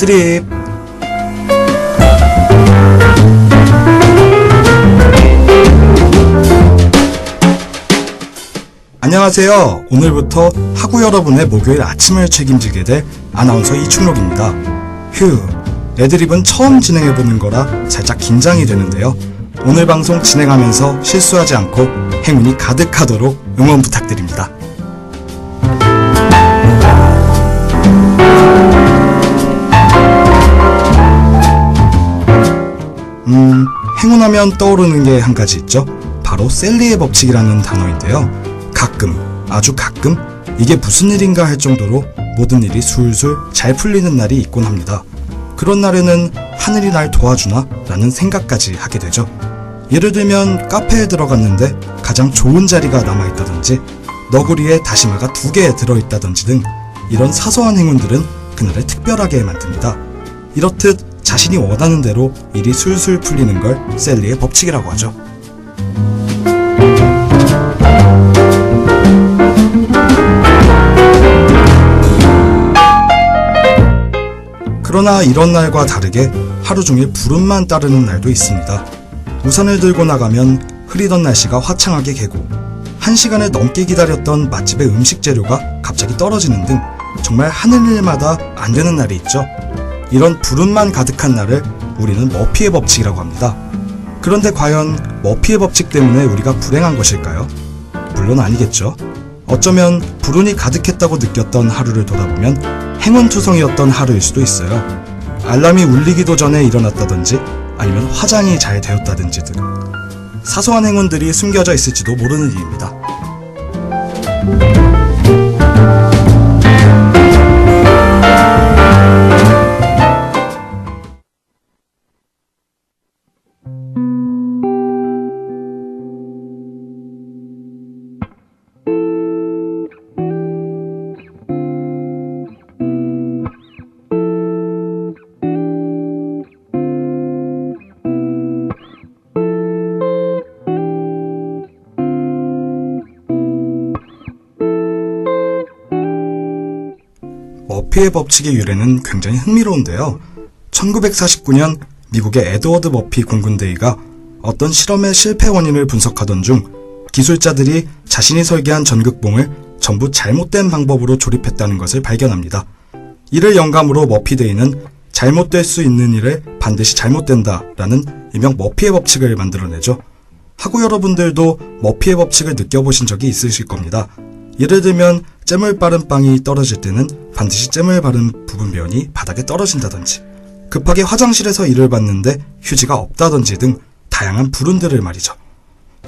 애드립 안녕하세요. 오늘부터 학우 여러분의 목요일 아침을 책임지게 될 아나운서 이충록입니다. 휴, 애드립은 처음 진행해보는 거라 살짝 긴장이 되는데요. 오늘 방송 진행하면서 실수하지 않고 행운이 가득하도록 응원 부탁드립니다. 음, 행운하면 떠오르는 게 한 가지 있죠. 바로 셀리의 법칙이라는 단어인데요. 가끔, 아주 가끔 이게 무슨 일인가 할 정도로 모든 일이 술술 잘 풀리는 날이 있곤 합니다. 그런 날에는 하늘이 날 도와주나? 라는 생각까지 하게 되죠. 예를 들면 카페에 들어갔는데 가장 좋은 자리가 남아있다든지 너구리에 다시마가 두 개 들어있다든지 등 이런 사소한 행운들은 그날을 특별하게 만듭니다. 이렇듯 자신이 원하는 대로 일이 술술 풀리는 걸 셀리의 법칙이라고 하죠. 그러나 이런 날과 다르게 하루 종일 구름만 따르는 날도 있습니다. 우산을 들고 나가면 흐리던 날씨가 화창하게 개고 한 시간을 넘게 기다렸던 맛집의 음식 재료가 갑자기 떨어지는 등 정말 하는 일마다 안 되는 날이 있죠. 이런 구름만 가득한 날을 우리는 머피의 법칙이라고 합니다. 그런데 과연 머피의 법칙 때문에 우리가 불행한 것일까요? 물론 아니겠죠. 어쩌면 불운이 가득했다고 느꼈던 하루를 돌아보면 행운투성이었던 하루일 수도 있어요. 알람이 울리기도 전에 일어났다든지 아니면 화장이 잘 되었다든지 등 사소한 행운들이 숨겨져 있을지도 모르는 일입니다. 피의 법칙의 유래는 굉장히 흥미로운데요. 1949년 미국의 에드워드 머피 공군대위가 어떤 실험의 실패 원인을 분석하던 중 기술자들이 자신이 설계한 전극봉을 전부 잘못된 방법으로 조립했다는 것을 발견합니다. 이를 영감으로 머피데이는 잘못될 수 있는 일을 반드시 잘못된다 라는 일명 머피의 법칙을 만들어내죠. 하고 여러분들도 머피의 법칙을 느껴보신 적이 있으실 겁니다. 예를 들면 잼을 바른 빵이 떨어질 때는 반드시 잼을 바른 부분 면이 바닥에 떨어진다든지 급하게 화장실에서 일을 봤는데 휴지가 없다든지 등 다양한 불운들을 말이죠.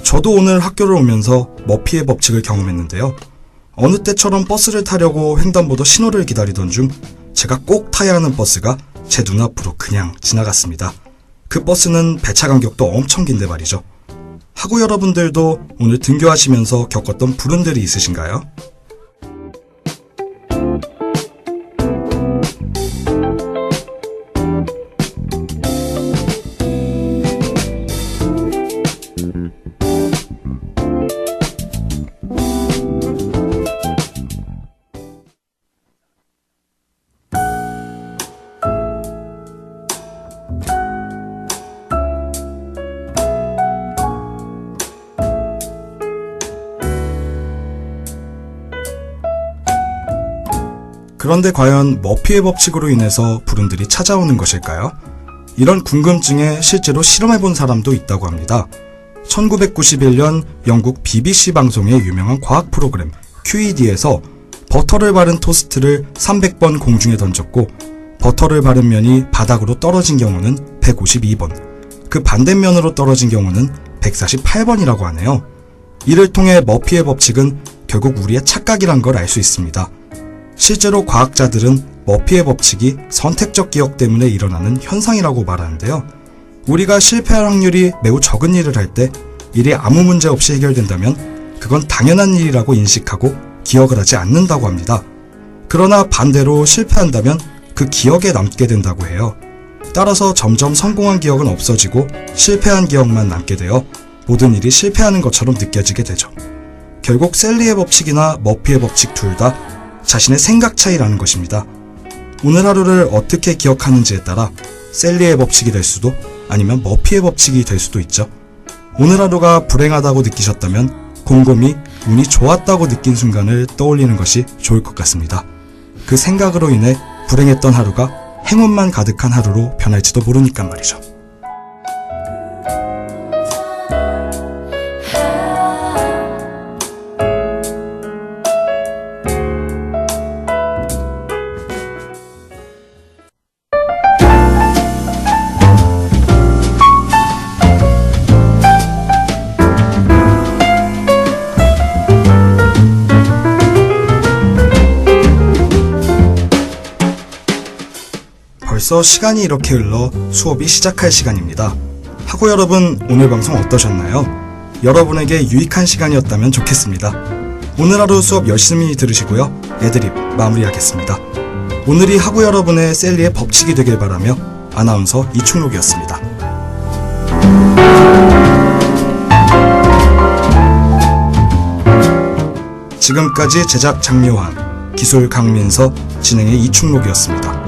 저도 오늘 학교를 오면서 머피의 법칙을 경험했는데요. 어느 때처럼 버스를 타려고 횡단보도 신호를 기다리던 중 제가 꼭 타야 하는 버스가 제 눈앞으로 그냥 지나갔습니다. 그 버스는 배차 간격도 엄청 긴데 말이죠. 하고 여러분들도 오늘 등교하시면서 겪었던 불운들이 있으신가요? 그런데 과연 머피의 법칙으로 인해서 불운들이 찾아오는 것일까요? 이런 궁금증에 실제로 실험해본 사람도 있다고 합니다. 1991년 영국 BBC 방송의 유명한 과학 프로그램 QED에서 버터를 바른 토스트를 300번 공중에 던졌고 버터를 바른 면이 바닥으로 떨어진 경우는 152번, 그 반대면으로 떨어진 경우는 148번이라고 하네요. 이를 통해 머피의 법칙은 결국 우리의 착각이란 걸 알 수 있습니다. 실제로 과학자들은 머피의 법칙이 선택적 기억 때문에 일어나는 현상이라고 말하는데요. 우리가 실패할 확률이 매우 적은 일을 할 때 일이 아무 문제 없이 해결된다면 그건 당연한 일이라고 인식하고 기억을 하지 않는다고 합니다. 그러나 반대로 실패한다면 그 기억에 남게 된다고 해요. 따라서 점점 성공한 기억은 없어지고 실패한 기억만 남게 되어 모든 일이 실패하는 것처럼 느껴지게 되죠. 결국 셀리의 법칙이나 머피의 법칙 둘 다 자신의 생각 차이라는 것입니다. 오늘 하루를 어떻게 기억하는지에 따라 셀리의 법칙이 될 수도 아니면 머피의 법칙이 될 수도 있죠. 오늘 하루가 불행하다고 느끼셨다면 곰곰이 운이 좋았다고 느낀 순간을 떠올리는 것이 좋을 것 같습니다. 그 생각으로 인해 불행했던 하루가 행운만 가득한 하루로 변할지도 모르니까 말이죠. 벌써 시간이 이렇게 흘러 수업이 시작할 시간입니다. 학우 여러분, 오늘 방송 어떠셨나요? 여러분에게 유익한 시간이었다면 좋겠습니다. 오늘 하루 수업 열심히 들으시고요. 애드립 마무리하겠습니다. 오늘이 학우 여러분의 셀리의 법칙이 되길 바라며 아나운서 이충록이었습니다. 지금까지 제작 장묘환, 기술 강민서, 진행의 이충록이었습니다.